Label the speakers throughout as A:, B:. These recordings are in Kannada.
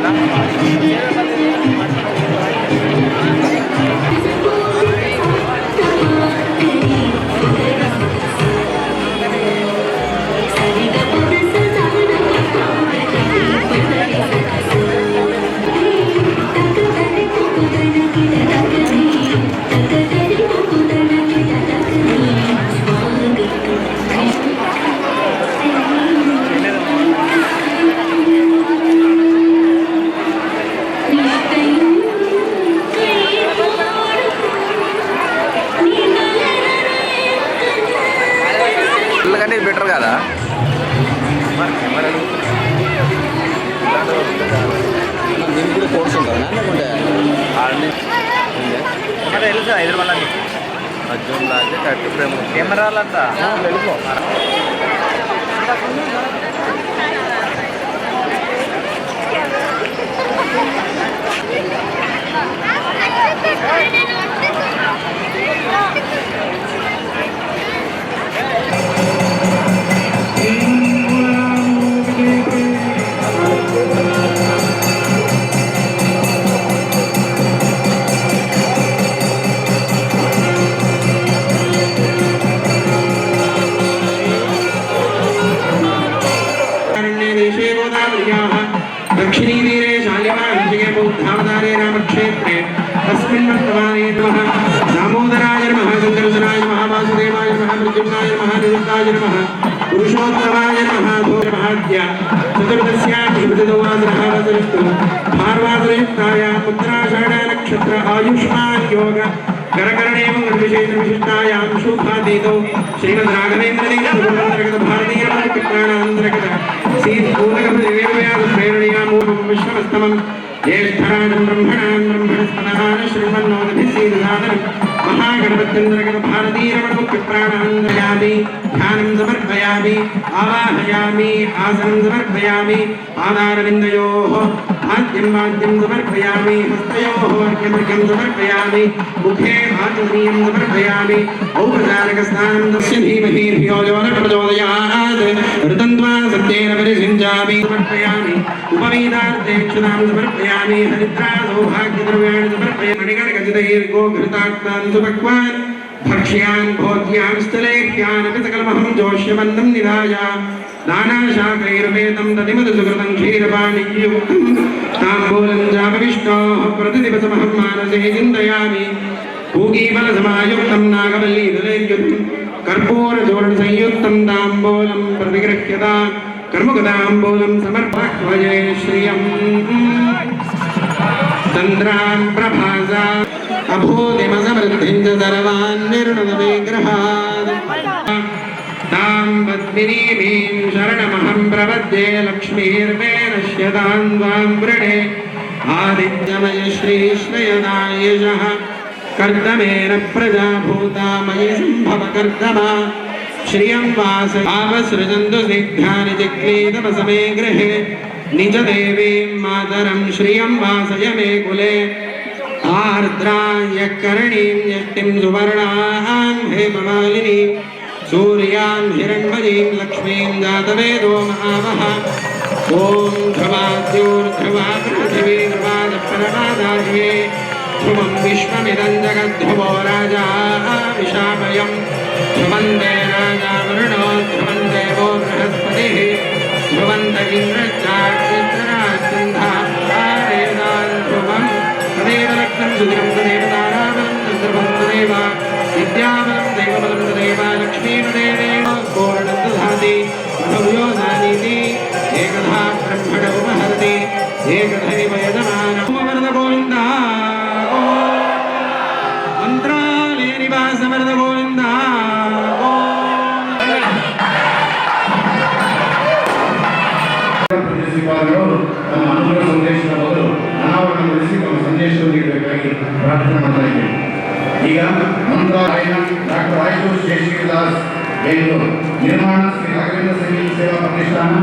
A: だな。కెమెరాలంతా. వెళ్ళిపో
B: शाल्यवाभिषेके बौद्धावतारे रामक्षेत्रे तस्मिन् वर्तमाने नमः दामोदराय नमः सङ्कर्षणाय नमः वासुदेवाय नमः मृत्युञ्जाय नमः निरुद्धाय नमः పురుషోత్తమాయ మహాభూమహాద్య చతుర్దశ్యాధిపతిదవాదరస్తు భార్వాదరయుక్తాయ పుత్రాషాఢ నక్షత్ర ఆయుష్మాన్ యోగ గరకరణేవం నిర్విశేష విశిష్టాయాం శోభాతీతో శ్రీమద్ రాఘవేంద్రలింగ భారతీయాణాంతరగత సీత్పూర్ణకమేవయాద ప్రేరణీయామూపం విశ్వస్తమం జ్యేష్ఠరాజం బ్రహ్మణాం బ్రహ్మణస్పదహాన శ్రీమన్నోదిభిసీదానం మహాగణపత్యందరగణ భారతీరమణం పిత్రాణాందయామి ధ్యానం సమర్పయామి ఆవాహయామి ఆసనం సమర్పయామి పాదారవిందయో ఆద్యం వాద్యం సమర్పయామి హస్తయో అర్ఘ్యమర్ఘ్యం సమర్పయామి ముఖే ఆచమనీయం సమర్పయామి ఔపచారిక స్నానం దర్శ ధీమహీర్భ్యో జోన ప్రచోదయామి ऋतन्त्वा सत्येन परिषिञ्चामि समर्पयामि उपवीतार्थेक्षुतां समर्पयामि, हरिद्रा सौभाग्यद्रव्याणि समर्पयामि। मणिगणगजितैर्गोघृताक्तान् सुभक्वान् भक्ष्यान् भोज्यां स्थलेह्यानपि सकलमहं जोष्यमन्नं కర్పూరజోడు సంయుక్తం దాంబూలం ప్రతిగృహ్యత కర్మగదాంబూలం సమర్పాహ్వజే శ్రియం చంద్రాం ప్రభాసా అభూతిమసమృద్ధిం చ సర్వాన్ నిర్ణత విగ్రహాన్ తాం పద్మినీమీం శరణమహం ప్రపద్యే లక్ష్మీర్వే నశ్యతాం వాం వృణే ఆదిత్యమయ శ్రీష్ణయదాయశ कर्दमेन प्रजा भूता मयि सम्भव कर्दमा श्रियं वास आवसृजन्तु सिद्धानि चिक्लीतमसमे गृहे निजदेवीं मातरं श्रियं वासय मे कुले आर्द्राय करणीं यष्टिं सुवर्णां हेममालिनीं सूर्यां हिरण्मयीं लक्ष्मीं जातवेदो महावः ॐ ध्रुवाद्योर्ध्रुवा ध्रुवं विश्वमिदं जगद्ध्रुवो राजा विशामयं ध्रुवन्ते राजा वरुणो ध्रुवं देवो बृहस्पतिः ध्रुवन्त इन्द्रश्चाक्षित्रास्कन्धारेदान्
C: ಈಗ ಮಂತ್ರಾಲಯ ಡಾಕ್ಟರ್ ಆಯುಷ್ ಶೇಷಗಿರಿದಾಸ್ ಬೆಂಗಳೂರು ನಿರ್ಮಾಣ ಶ್ರೀ ರಾಘವೇಂದ್ರ ಸಂಗೀತ ಸೇವಾ ಪ್ರತಿಷ್ಠಾನ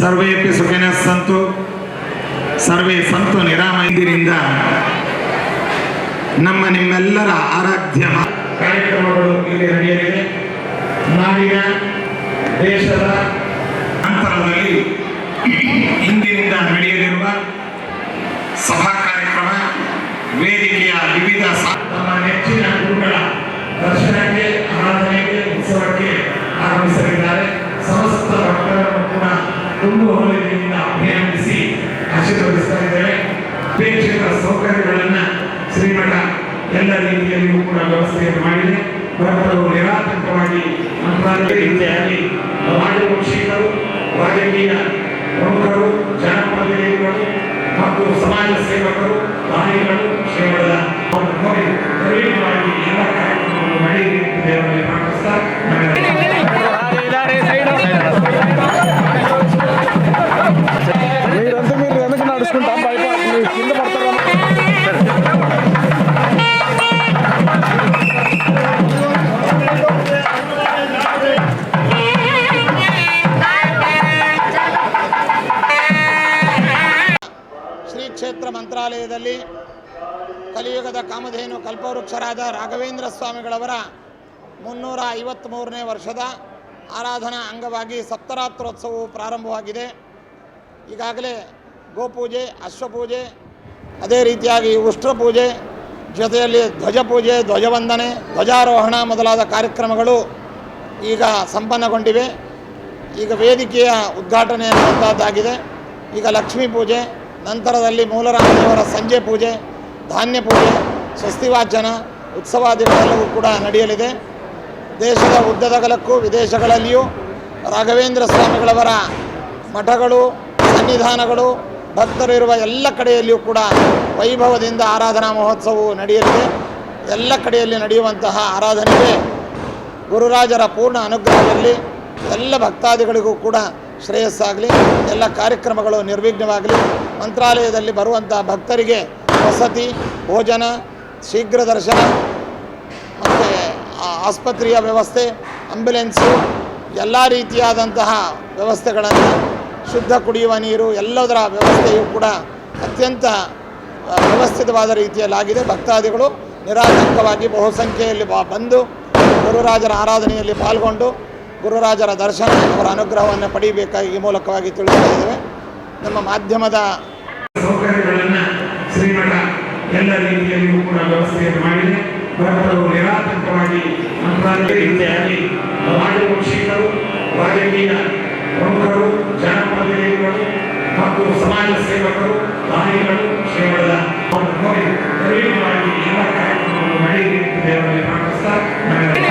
D: ಸರ್ವೇಪಿ ಸುಖಿನ ಸಂತು ಸರ್ವೇ ಸಂತು ನಿರಾಮಯದಿಂದ ನಮ್ಮ ನಿಮ್ಮೆಲ್ಲರ ಆರಾಧ್ಯ ಕಾರ್ಯಕ್ರಮಗಳು ಇಲ್ಲಿ ನಡೆಯಲಿದೆ ನಾಡಿನ ದೇಶದ ತುಂಬು ಹೊಲಿಗೆಯಿಂದ ಅಭಿನಂದಿಸಿ ಆಶೀರ್ವದಿಸ್ತಾ ಇದ್ದೇವೆ. ಅಪೇಕ್ಷಿತ ಸೌಕರ್ಯಗಳನ್ನು ಶ್ರೀಮಠ ಎಲ್ಲ ರೀತಿಯಲ್ಲಿಯೂ ಕೂಡ ವ್ಯವಸ್ಥೆಯನ್ನು ಮಾಡಿದೆ. ಭಕ್ತರು ನಿರಾತಂಕವಾಗಿ ರೀತಿಯಾಗಿ ರಾಜವಂಶಿಕರು ರಾಜಕೀಯ ಪ್ರಮುಖರು, ಜನಪ್ರತಿನಿಧಿಗಳು ಮತ್ತು ಸಮಾಜ ಸೇವಕರು, ದಾನಿಗಳು ದೈವಿಕವಾಗಿ ಎಲ್ಲ ಕಾರ್ಯಕ್ರಮವನ್ನು ಎಂದು ದೇವರಲ್ಲಿ ಪ್ರಾರ್ಥಿಸ್ತಾ
E: మీరంతా మీరు వెనక నడుచుకుంటా బయట మీరు కింద పడతారు
F: ಶ್ರೀ ಕ್ಷೇತ್ರ ಮಂತ್ರಾಲಯದಲ್ಲಿ ಕಲಿಯುಗದ ಕಾಮಧೇನು ಕಲ್ಪವೃಕ್ಷರಾದ ರಾಘವೇಂದ್ರ ಸ್ವಾಮಿಗಳವರ ಮುನ್ನೂರ ಐವತ್ತ್ಮೂರನೇ ವರ್ಷದ ಆರಾಧನಾ ಅಂಗವಾಗಿ ಸಪ್ತರಾತ್ರೋತ್ಸವವು ಪ್ರಾರಂಭವಾಗಿದೆ ಈಗಾಗಲೇ ಗೋಪೂಜೆ, ಅಶ್ವಪೂಜೆ, ಅದೇ ರೀತಿಯಾಗಿ ಉಷ್ಟ್ರ ಪೂಜೆ ಜೊತೆಯಲ್ಲಿ ಧ್ವಜ ಪೂಜೆ ಧ್ವಜವಂದನೆ, ಧ್ವಜಾರೋಹಣ ಮೊದಲಾದ ಕಾರ್ಯಕ್ರಮಗಳು ಈಗ ಸಂಪನ್ನಗೊಂಡಿವೆ. ಈಗ ವೇದಿಕೆಯ ಉದ್ಘಾಟನೆ ಅನ್ನುವಂಥದ್ದಾಗಿದೆ ಈಗ ಲಕ್ಷ್ಮೀ ಪೂಜೆ, ನಂತರದಲ್ಲಿ ಮೂಲರಾಮದೇವರ ಸಂಜೆ ಪೂಜೆ, ಧಾನ್ಯ ಪೂಜೆ, ಸ್ವಸ್ತಿವಾಚನ ಉತ್ಸವಾದಿಗಳೆಲ್ಲವೂ ಕೂಡ ನಡೆಯಲಿದೆ. ದೇಶದ ಉದ್ದದಗಲಕ್ಕೂ ವಿದೇಶಗಳಲ್ಲಿಯೂ ರಾಘವೇಂದ್ರ ಸ್ವಾಮಿಗಳವರ ಮಠಗಳು ಸನ್ನಿಧಾನಗಳು, ಭಕ್ತರು ಇರುವ ಎಲ್ಲ ಕಡೆಯಲ್ಲಿಯೂ ಕೂಡ ವೈಭವದಿಂದ ಆರಾಧನಾ ಮಹೋತ್ಸವವು ನಡೆಯಲಿದೆ ಎಲ್ಲ ಕಡೆಯಲ್ಲಿ ನಡೆಯುವಂತಹ ಆರಾಧನೆಗೆ ಗುರುರಾಜರ ಪೂರ್ಣ ಅನುಗ್ರಹದಲ್ಲಿ ಎಲ್ಲ ಭಕ್ತಾದಿಗಳಿಗೂ ಕೂಡ ಶ್ರೇಯಸ್ಸಾಗಲಿ, ಎಲ್ಲ ಕಾರ್ಯಕ್ರಮಗಳು ನಿರ್ವಿಘ್ನವಾಗಲಿ, ಮಂತ್ರಾಲಯದಲ್ಲಿ ಬರುವಂತಹ ಭಕ್ತರಿಗೆ ವಸತಿ, ಭೋಜನ, ಶೀಘ್ರ ದರ್ಶನ, ಮತ್ತು ಆಸ್ಪತ್ರೆಯ ವ್ಯವಸ್ಥೆ ಆಂಬ್ಯುಲೆನ್ಸು ಎಲ್ಲ ರೀತಿಯಾದಂತಹ ವ್ಯವಸ್ಥೆಗಳನ್ನು ಶುದ್ಧ ಕುಡಿಯುವ ನೀರು ಎಲ್ಲದರ ವ್ಯವಸ್ಥೆಯು ಕೂಡ ಅತ್ಯಂತ ವ್ಯವಸ್ಥಿತವಾದ ರೀತಿಯಲ್ಲಾಗಿದೆ. ಭಕ್ತಾದಿಗಳು ನಿರಾತಂಕವಾಗಿ ಬಹುಸಂಖ್ಯೆಯಲ್ಲಿ ಬಂದು ಗುರುರಾಜರ ಆರಾಧನೆಯಲ್ಲಿ ಪಾಲ್ಗೊಂಡು ಗುರುರಾಜರ ದರ್ಶನ ಅವರ ಅನುಗ್ರಹವನ್ನು ಪಡೆಯಬೇಕಾಗಿ ಈ ಮೂಲಕವಾಗಿ ತಿಳಿಸ್ತಾ ನಮ್ಮ ಮಾಧ್ಯಮದ
D: ಸೌಕರ್ಯಗಳನ್ನು ಶ್ರೀಮಠ ಎಲ್ಲ ರೀತಿಯಲ್ಲಿಯೂ ಕೂಡ ವ್ಯವಸ್ಥೆಯನ್ನು ಮಾಡಿದೆ. ಭಕ್ತರು ನಿರಾತಂಕವಾಗಿ ಮಂತ್ರಾಲಯ ರೀತಿಯಾಗಿ ರಾಜವಂಶಿಕರು ಗುಣ ಕರು ಜನಪ್ರತಿನಿಧಿಗಳು ಮತ್ತು ಸಮಾಜ ಸೇವಕರು ದಾನಿಗಳು ಶ್ರೀಗಳ ಅವರನ್ನು ನೋಡಿ ದಯಮಾಡಿ ಎಲ್ಲ ಕಾರ್ಯಕ್ರಮವನ್ನು ಮಾಡಿ ದೇವರಲ್ಲಿ ಪ್ರಾರ್ಥಿಸ್ತಾ